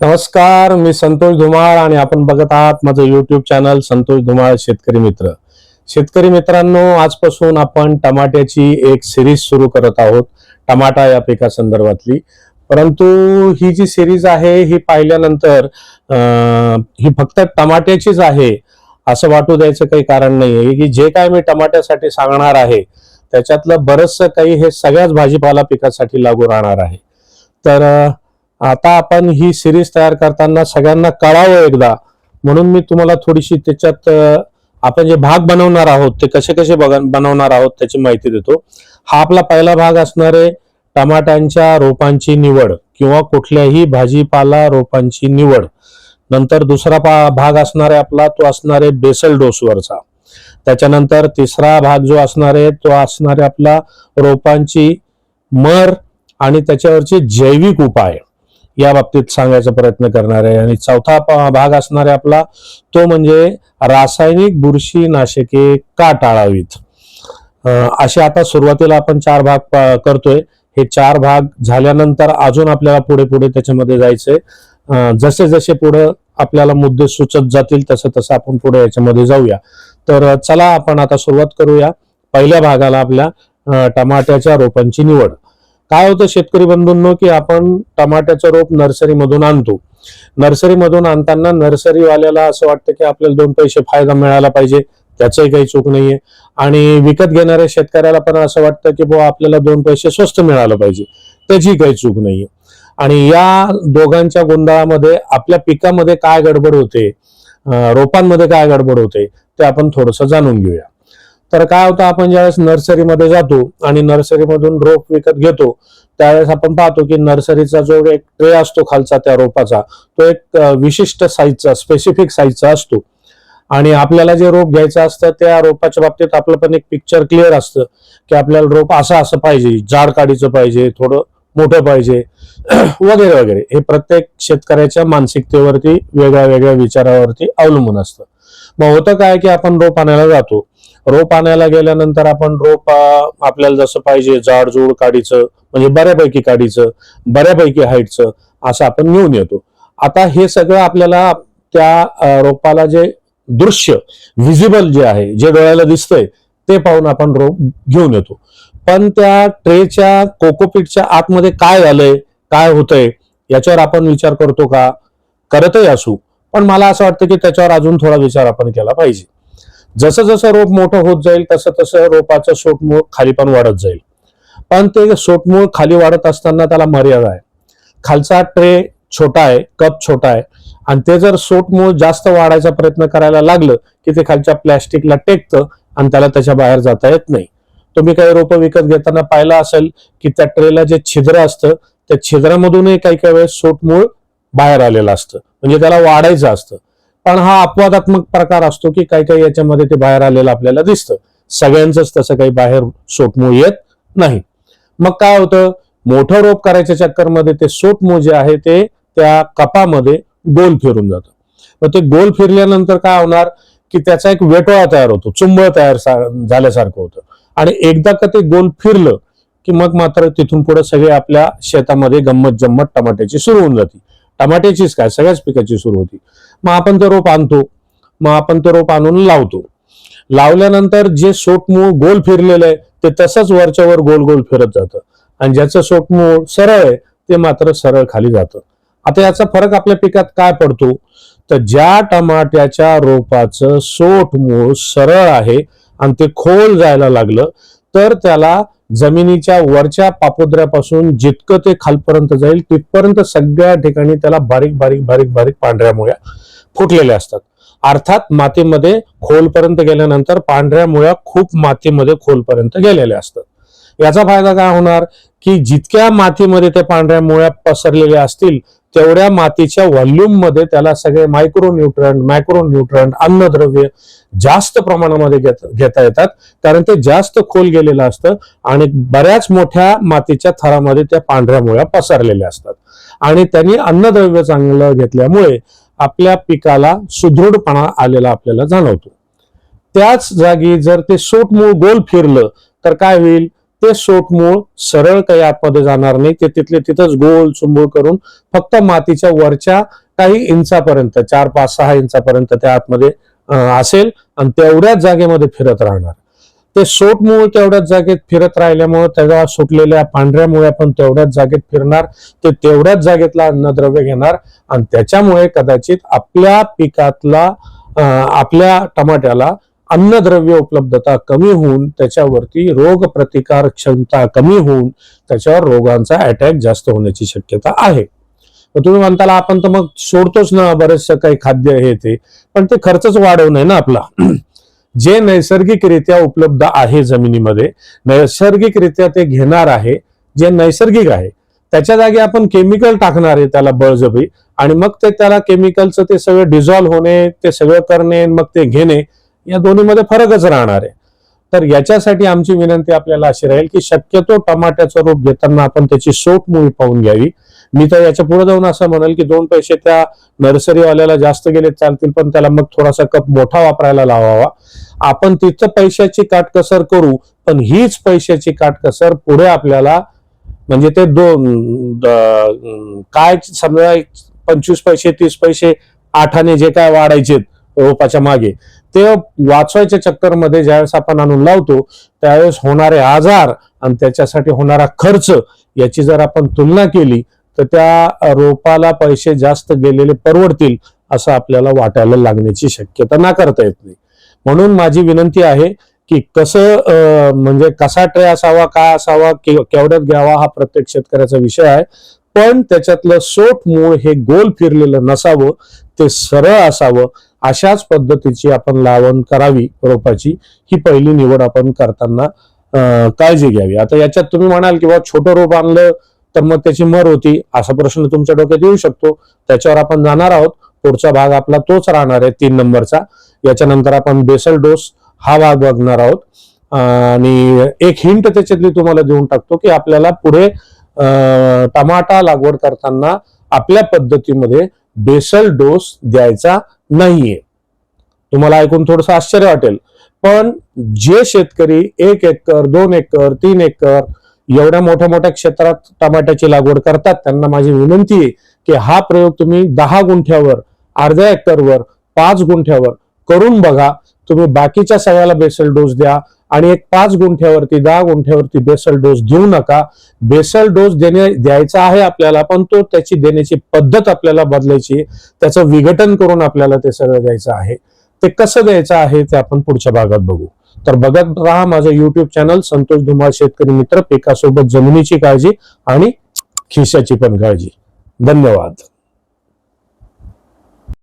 नमस्कार मी संतोष धुमाळ आणि आपण बघत आहात माझं युट्यूब चॅनल संतोष धुमाळ शेतकरी मित्र. शेतकरी मित्रांनो आजपासून आपण टमाट्याची एक सिरीज सुरू करत आहोत. टमाटा या पिका संदर्भातली परंतु ही जी सिरीज आहे ही पाहिल्यानंतर ही फक्त टमाट्याचीच आहे असं वाटू द्यायचं काही कारण नाही आहे की जे काय मी टमाट्यासाठी सांगणार आहे त्याच्यातलं बरंचसं काही हे सगळ्याच भाजीपाला पिकासाठी लागू राहणार आहे. तर आता आपण ही सिरीज तयार करताना सगळ्यांना कळावं एकदा. म्हणून मी तुम्हाला थोडीशी त्याच्यात आपण जे भाग बनवणार आहोत ते कसे कसे बनवणार आहोत त्याची माहिती देतो. हा आपला पहिला भाग असणार आहे टमाट्यांच्या रोपांची निवड किंवा कुठल्याही भाजीपाला रोपांची निवड. नंतर दुसरा पा- भाग असणार आहे आपला तो असणार आहे बेसल डोसवरचा त्याच्यानंतर तिसरा भाग जो असणार आहे तो असणार आहे आपला रोपांची मर आणि त्याच्यावरचे जैविक उपाय. या बाबतीत सांगायचा प्रयत्न करणार आहे. आणि चौथा भाग असणार आहे आपला तो म्हणजे रासायनिक बुरशी नाशके का टाळावीत असे आता सुरुवातीला आपण चार भाग करतोय. हे चार भाग झाल्यानंतर अजून आपल्याला पुढे पुढे त्याच्यामध्ये जायचंय. जसे जसे पुढे आपल्याला मुद्दे सुचत जातील तसं तसं आपण पुढे याच्यामध्ये जाऊया. तर चला आपण आता सुरुवात करूया. पहिल्या भागाला आपल्या टमाट्याच्या रोपांची निवड. काय होतं शेतकरी बंधूंनो की आपण टमाट्याचं रोप नर्सरीमधून आणतो. नर्सरीमधून आणताना नर्सरीवाल्याला असं वाटतं की आपल्याला दोन पैसे फायदा मिळाला पाहिजे त्याचंही काही चूक नाहीये. आणि विकत घेणाऱ्या शेतकऱ्याला पण असं वाटतं की बुवा आपल्याला दोन पैसे स्वस्त मिळालं पाहिजे. त्याची काही चूक नाहीये. आणि या दोघांच्या गोंधळामध्ये आपल्या पिकामध्ये काय गडबड होते रोपांमध्ये काय गडबड होते ते आपण थोडंसं जाणून घेऊया. तर काय होतं आपण ज्यावेळेस नर्सरीमध्ये जातो आणि नर्सरीमधून रोप विकत घेतो त्यावेळेस आपण पाहतो की नर्सरीचा जो एक ट्रे असतो खालचा त्या रोपाचा तो एक विशिष्ट साईजचा स्पेसिफिक साईजचा असतो. आणि आपल्याला जे रोप घ्यायचं असतं त्या रोपाच्या बाबतीत आपलं पण एक पिक्चर क्लिअर असतं की आपल्याला रोप असं असं पाहिजे जाड काडीचं पाहिजे थोडं मोठं पाहिजे वगैरे वगैरे. हे प्रत्येक शेतकऱ्याच्या मानसिकतेवरती वेगळ्या वेगळ्या विचारावरती अवलंबून असतं. मग होतं काय की आपण रोप आणायला जातो रोप आणायला गेल्यानंतर आपण रोप आपल्याला जसं पाहिजे जाड काढीचं काडीचं म्हणजे बऱ्यापैकी काडीचं बऱ्यापैकी हाईटचं असं आपण घेऊन येतो. आता हे सगळं आपल्याला त्या रोपाला जे दृश्य व्हिजिबल जे आहे जे डोळ्याला दिसतंय ते पाहून आपण रोप घेऊन येतो. पण त्या ट्रेच्या कोकोपीटच्या आतमध्ये काय झालंय काय होतंय याच्यावर आपण विचार करतो का? करतही असू. पण मला असं वाटतं की त्याच्यावर अजून थोडा विचार आपण केला पाहिजे. जसं जसं रोप मोठं होत जाईल तसं तसं रोपाचं सोटमूळ खाली पण वाढत जाईल. पण ते सोटमूळ खाली वाढत असताना त्याला मर्यादा आहे. खालचा ट्रे छोटा आहे कप छोटा आहे. आणि ते जर सोटमूळ जास्त वाढायचा प्रयत्न करायला लागलं की ते खालच्या प्लॅस्टिकला टेकतं आणि त्याला त्याच्या बाहेर जाता येत नाही. तुम्ही काही रोपं विकत घेताना पाहिलं असेल की त्या ट्रेला जे छिद्र असतं त्या छिद्रामधूनही काही काही वेळेस सोटमूळ बाहेर आलेलं असतं. म्हणजे त्याला वाढायचं असतं. पण हा अपवादात्मक प्रकार असतो की काही काही याच्यामध्ये ते बाहेर आलेलं आपल्याला दिसतं. सगळ्यांचंच तसं काही बाहेर सोटमू येत नाही. मग काय होतं? मोठं रोप करायच्या चक्करमध्ये ते सोटमू जे आहे ते त्या कपामध्ये गोल फिरून जातं. मग ते गोल फिरल्यानंतर काय होणार? की त्याचा एक वेटोळा तयार होतो चुंबळ तयार झाल्यासारखं होतं. आणि एकदा का ते गोल फिरलं की मग मात्र तिथून पुढे सगळे आपल्या शेतामध्ये गंमत जम्मत टमाट्याची सुरू होऊन जाते. टमाट्याचीच काय? सगळ्याच पिकाची सुरू होती. मग आपण ते रोप आणतो. मग आपण ते रोप आणून लावतो. लावल्यानंतर जे सोटमूळ गोल फिरलेलं आहे ते तसंच वरच्या वर गोल गोल फिरत जातं. आणि ज्याचं सोटमूळ सरळ आहे ते मात्र सरळ खाली जातं. आता याचा फरक आपल्या पिकात काय पडतो? तर ज्या टमाट्याच्या रोपाचं सोटमूळ सरळ आहे आणि ते खोल जायला लागलं तर त्याला जमिनीच्या वरच्या पापुद्र्यापासून जितकं ते खालपर्यंत जाईल तिथपर्यंत सगळ्या ठिकाणी त्याला बारीक बारीक बारीक बारीक पांढऱ्या मुळ्या फुटलेल्या असतात. अर्थात मातीमध्ये खोलपर्यंत गेल्यानंतर पांढऱ्या मुळ्या खूप मातीमध्ये खोलपर्यंत गेलेल्या असतात. याचा फायदा काय होणार? की जितक्या मातीमध्ये त्या पांढऱ्या मुळ्या पसरलेल्या असतील तेवढ्या मातीच्या व्हॉल्यूममध्ये त्याला सगळे मायक्रो न्यूट्रंट मॅक्रो न्यूट्रंट अन्नद्रव्य जास्त प्रमाणामध्ये घेत- घेता येतात. कारण ते जास्त खोल गेलेलं असतं आणि बऱ्याच मोठ्या मातीच्या थरामध्ये त्या पांढऱ्या मुळ्या पसरलेल्या असतात. आणि त्यांनी अन्नद्रव्य चांगलं घेतल्यामुळे आपल्या पिकाला सुदृढपणा आलेला आपल्याला जाणवतो. त्याच जागी जर ते सोटमूळ गोल फिरलं तर काय होईल? ते सोटमूळ सरळ काही आतमध्ये जाणार नाही. ते तिथले तिथंच गोल चुंबूळ करून फक्त मातीच्या वरच्या काही इंचापर्यंत चार पाच सहा इंचापर्यंत त्या आतमध्ये असेल आणि तेवढ्याच जागेमध्ये फिरत राहणार. ते सोटमूळ तेवढ्याच जागेत फिरत राहिल्यामुळे त्याच्या सुटलेल्या पांढऱ्या मुळ्या पण तेवढ्याच जागेत फिरणार. ते तेवढ्याच जागेतला अन्नद्रव्य घेणार आणि त्याच्यामुळे कदाचित आपल्या पिकातला आपल्या टमाट्याला अन्नद्रव्य उपलब्धता कमी होऊन त्याच्यावरती रोग प्रतिकार क्षमता कमी होऊन त्याच्यावर रोगांचा अटॅक जास्त होण्याची शक्यता आहे. तुम्ही म्हणताला आपण तर मग सोडतोच ना बरेचसं काही खाद्य हे ते पण ते खर्चच वाढवणं आहे ना आपला. जे नैसर्गिकरित्या उपलब्ध आहे जमिनीमध्ये नैसर्गिकरित्या ते घेणार आहे जे नैसर्गिक आहे त्याच्या जागी आपण केमिकल टाकणार आहे त्याला बळजबरी आणि मग ते त्याला केमिकलचं ते सगळं डिझॉल्व्ह होणे ते सगळं करणे मग ते घेणे या दोन्हीमध्ये फरकच राहणार आहे. तर याच्यासाठी आमची विनंती आपल्याला अशी राहील की शक्यतो टमाट्याचं रोप घेताना आपण त्याची सोट मुळी पाहून घ्यावी. मी तर याच्यापुढे जाऊन असं म्हणेल की दोन पैसे त्या नर्सरीवाल्याला जास्त गेले चालतील पण त्याला मग थोडासा कप मोठा वापरायला लावावा. आपण तिथं पैशाची काटकसर करू पण हीच पैशाची काटकसर पुढे आपल्याला म्हणजे ते दोन काय समजा पंचवीस पैसे तीस पैसे आठाने जे काय वाढायचे रोपाच्या मागे. ते वाचवायच्या चक्करमध्ये ज्यावेळेस आपण आणून लावतो त्यावेळेस होणारे आजार आणि त्याच्यासाठी होणारा खर्च याची जर आपण तुलना केली तर त्या रोपाला पैसे जास्त गेलेले परवडतील असं आपल्याला वाटायला लागण्याची शक्यता नाकारता येत नाही. म्हणून माझी विनंती आहे की कसं म्हणजे कसा ट्रे असावा काय असावा केवढ्यात घ्यावा हा प्रत्येक शेतकऱ्याचा विषय आहे. पण त्याच्यातलं सोट मूळ हे गोल फिरलेलं नसावं ते सरळ असावं अशाच पद्धतीची आपण लावण करावी रोपाची. ही पहिली निवड आपण करताना काळजी घ्यावी. आता याच्यात तुम्ही म्हणाल की बा छोटं रोप आणलं तर मग त्याची मर होती असा प्रश्न तुमच्या डोक्यात येऊ शकतो. त्याच्यावर आपण जाणार आहोत. पुढचा भाग आपला तोच राहणार आहे तीन नंबरचा. याच्यानंतर आपण बेसल डोस हा भाग बघणार आहोत. आणि एक हिंट त्याच्यातली तुम्हाला देऊन टाकतो की आपल्याला पुढे टमाटा लागवड करताना आपल्या पद्धतीमध्ये बेसल डोस द्यायचा नाहीये. तुम्हाला ऐकून थोडस आश्चर्य वाटेल. पण जे शेतकरी एक एकर दोन एकर तीन एकर एवढ्या मोठ्या मोठ्या क्षेत्रात टमाट्याची लागवड करतात त्यांना माझी विनंती आहे की हा प्रयोग तुम्ही दहा गुंठ्यावर अर्ध्या एकरवर पाच गुंठ्यावर करून बघा. तुम्ही बाकीच्या सगळ्याला बेसल डोस द्या. आणि एक पाच गुंठ्यावरती दहा गुंठ्यावरती बेसल डोस देऊ नका. बेसल डोस देणे द्यायचा आहे आपल्याला पण तो त्याची देण्याची पद्धत आपल्याला बदलायची त्याचं विघटन करून आपल्याला ते सगळं द्यायचं आहे. ते कसं द्यायचं आहे ते आपण पुढच्या भागात बघू. तर बघत राहा माझं युट्यूब चॅनल संतोष धुमाळ शेतकरी मित्र पिकासोबत जमिनीची काळजी आणि खिशाची पण काळजी. धन्यवाद.